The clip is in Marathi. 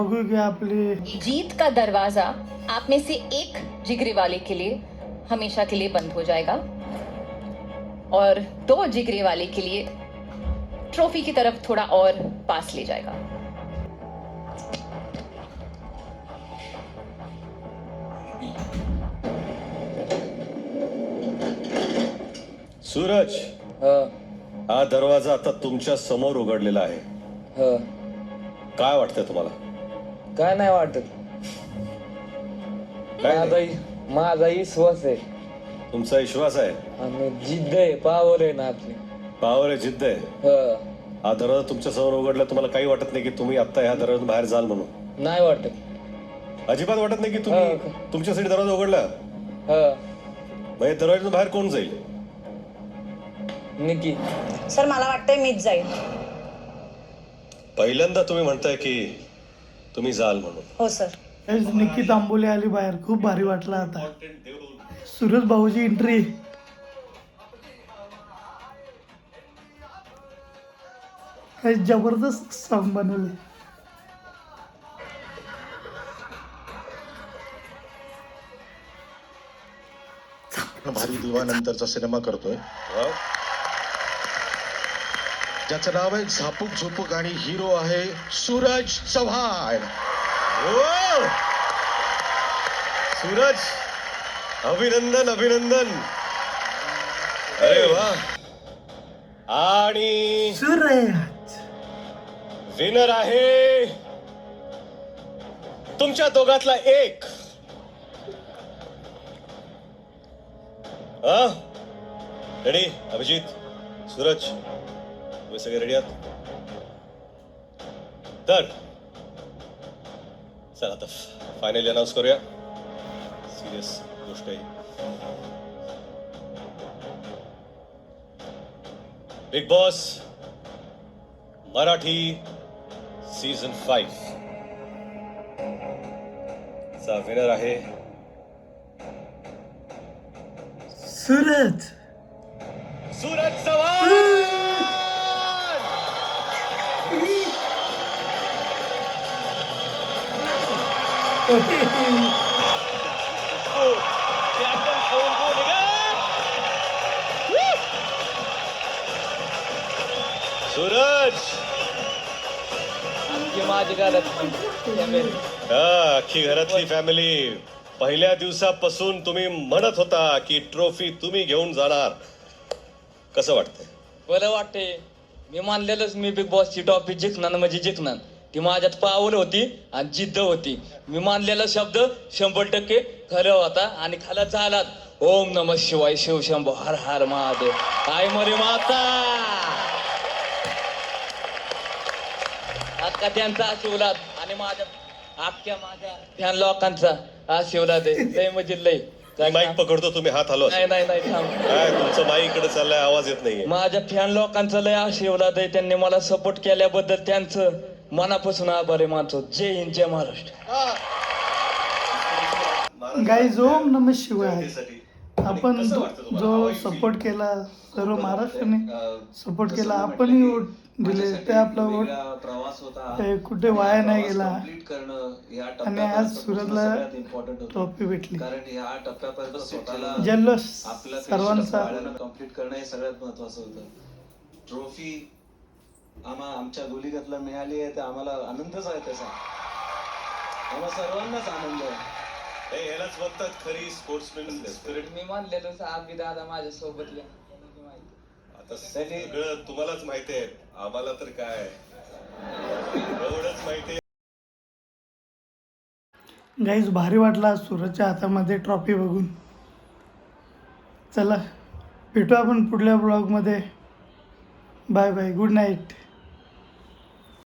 आपली। जीत का दरवाजा आप में से एक जिगरी वाले के लिए हमेशा के लिए बंद हो जाएगा और दो जिगरी वाले के लिए ट्रॉफी की तरफ थोड़ा और पास ले जाएगा। सूरज। ह। हा दरवाजा आता तुमच्यासमोर उघडलेला आहे. ह. काय वाटतंय तुम्हाला? काय नाही वाटत. काय माझा नाही? माझा विश्वास आहे. तुमचा विश्वास आहे? आणि जिद्द आहे पावर आहे ना आपली. पावर आहे जिद्द आहे? ह. हा दरवाजा तुमच्यासमोर उघडला तुम्हाला काही वाटत नाही की तुम्ही आता ह्या दरवाजातून बाहेर जाल म्हणून. नाही वाटत. अजिबात वाटत नाही की हा. तुम्ही तुमच्यासाठी दरवाजा उघडला? ह. म्हणजे दरवाजातून बाहेर कोण जाईल? निकी. सर मला वाटतंय मीच जाईल. पहिल्यांदा तुम्ही म्हणताय की तुम्ही जाल म्हणून. हो सर. गाईज निक्की तांबोली आली बाहेर. खूप भारी वाटला आता. सुरज भाऊची एंट्री जबरदस्त सॉन्ग बनवले. भारी दिवानंतरचा सिनेमा करतोय. हा? ज्याचं नाव आहे झापूक झुपूक आणि हिरो आहे सूरज चव्हाण. ओ! सूरज अभिनंदन अभिनंदन. अरे वा. आणि सूरज. विनर आहे तुमच्या दोघातला एक. हा रेडी? अभिजित? सूरज? तुम्ही सगळे रेडी आहात? तर चला आता फायनली अनाऊन्स करूया. सिरियस गोष्ट आहे. Big boss Marathi season five चा विनर आहे. सूरज! सूरज चव्हाण! सूरज. की माझी अख्खी घरातली फॅमिली पहिल्या दिवसापासून तुम्ही म्हणत होता की ट्रॉफी तुम्ही घेऊन जाणार. कसं वाटतंय? बरं वाटते मी मानलेलंच मी बिग बॉसची टॉपिक जिंकणार म्हणजे जिंकणार. ती माझ्यात पावल होती आणि जिद्द होती. मी मानलेला शब्द शंभर टक्के खरं होता आणि खाला झालात. ओम नम शिवाय शिवशंभो हर हर महादेव. काय मरे माता! अक्का त्यांचा आशीर्वाद आणि माझ्या अख्ख्या माझ्या ध्यान लोकांचा आशीर्वाद आहे. लय म्हणजे लय. माईक पकडतो तुम्ही हात हलवा. नाही नाही नाही थांब. काय तुमचं माईक इकडे चाललंय आवाज येत नाहीये. माझ्या फॅन लोकांचा लय आशीर्वाद आहे. त्यांनी मला सपोर्ट केल्याबद्दल त्यांचं मनापासून आभार आहे मानतो. जय हिंद जय महाराष्ट्र. गाईज ओम नम शिवाय. साठी आपण जो- सपोर्ट केला सर्व महाराष्ट्राने सपोर्ट केला आपणही वोट दिले ते आपला वोट प्रवास होता. ते कुठे वाया नाही गेला. कंप्लीट करणं या आणि आज सुरतला. ट्रॉफी भेटली. कारण या टप्प्यापर्यंत स्वतःला जल्लोष आपल्या सर्वांचा कंप्लीट करणं हे सगळ्यात महत्वाचं होतं. ट्रॉफी आम्हा आमच्या गोलीगतला मिळाली आहे तर आम्हाला आनंदच आहे त्याचा. आम्हा सर्वांनाच आनंद आहे. हे ह्यालाच म्हणतात खरी स्पोर्ट्समॅन स्पिरिट मी मानलेलो आम्ही दादा माझ्या सोबत या. आता सगळं तुम्हालाच माहिती आहे. आम्हाला तर काय एवढंच माहिती आहे. गाईज भारी वाटला सूरजच्या हातामध्ये ट्रॉफी बघून. चला भेटू आपण पुढल्या ब्लॉगमध्ये बाय बाय गुड नाईट